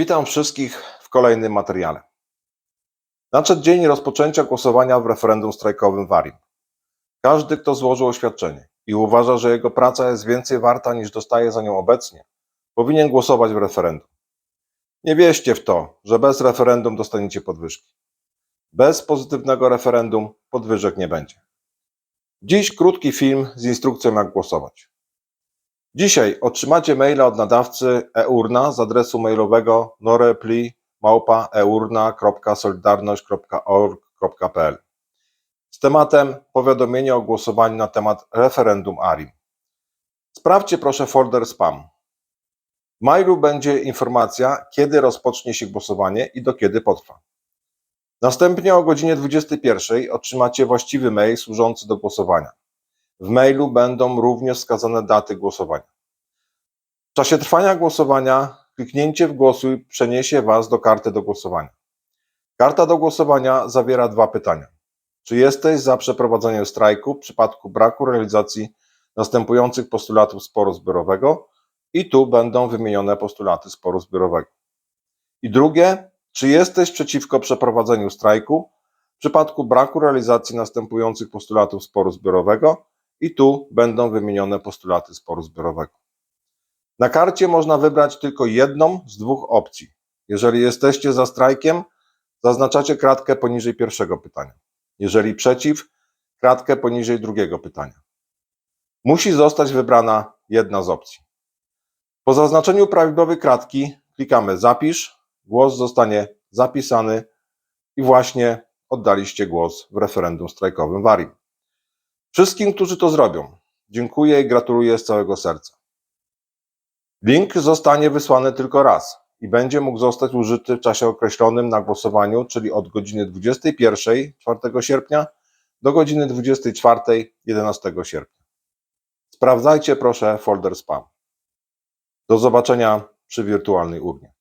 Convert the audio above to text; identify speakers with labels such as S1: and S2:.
S1: Witam wszystkich w kolejnym materiale. Nadszedł dzień rozpoczęcia głosowania w referendum strajkowym w. Każdy, kto złożył oświadczenie i uważa, że jego praca jest więcej warta niż dostaje za nią obecnie, powinien głosować w referendum. Nie wierzcie w to, że bez referendum dostaniecie podwyżki. Bez pozytywnego referendum podwyżek nie będzie. Dziś krótki film z instrukcją, jak głosować. Dzisiaj otrzymacie maila od nadawcy eUrna z adresu mailowego norepli.eurna.solidarność.org.pl z tematem powiadomienie o głosowaniu na temat referendum ARIM. Sprawdźcie proszę folder spam. W mailu będzie informacja, kiedy rozpocznie się głosowanie i do kiedy potrwa. Następnie o godzinie 21 otrzymacie właściwy mail służący do głosowania. W mailu będą również wskazane daty głosowania. W czasie trwania głosowania kliknięcie w głosuj przeniesie Was do karty do głosowania. Karta do głosowania zawiera dwa pytania. Czy jesteś za przeprowadzeniem strajku w przypadku braku realizacji następujących postulatów sporu zbiorowego? I tu będą wymienione postulaty sporu zbiorowego. I drugie, czy jesteś przeciwko przeprowadzeniu strajku w przypadku braku realizacji następujących postulatów sporu zbiorowego? I tu będą wymienione postulaty sporu zbiorowego. Na karcie można wybrać tylko jedną z dwóch opcji. Jeżeli jesteście za strajkiem, zaznaczacie kratkę poniżej pierwszego pytania. Jeżeli przeciw, kratkę poniżej drugiego pytania. Musi zostać wybrana jedna z opcji. Po zaznaczeniu prawidłowej kratki klikamy Zapisz, głos zostanie zapisany i właśnie oddaliście głos w referendum strajkowym w Arim. Wszystkim, którzy to zrobią, dziękuję i gratuluję z całego serca. Link zostanie wysłany tylko raz i będzie mógł zostać użyty w czasie określonym na głosowaniu, czyli od godziny 21 4 sierpnia do godziny 24 11 sierpnia. Sprawdzajcie proszę folder spam. Do zobaczenia przy wirtualnej urnie.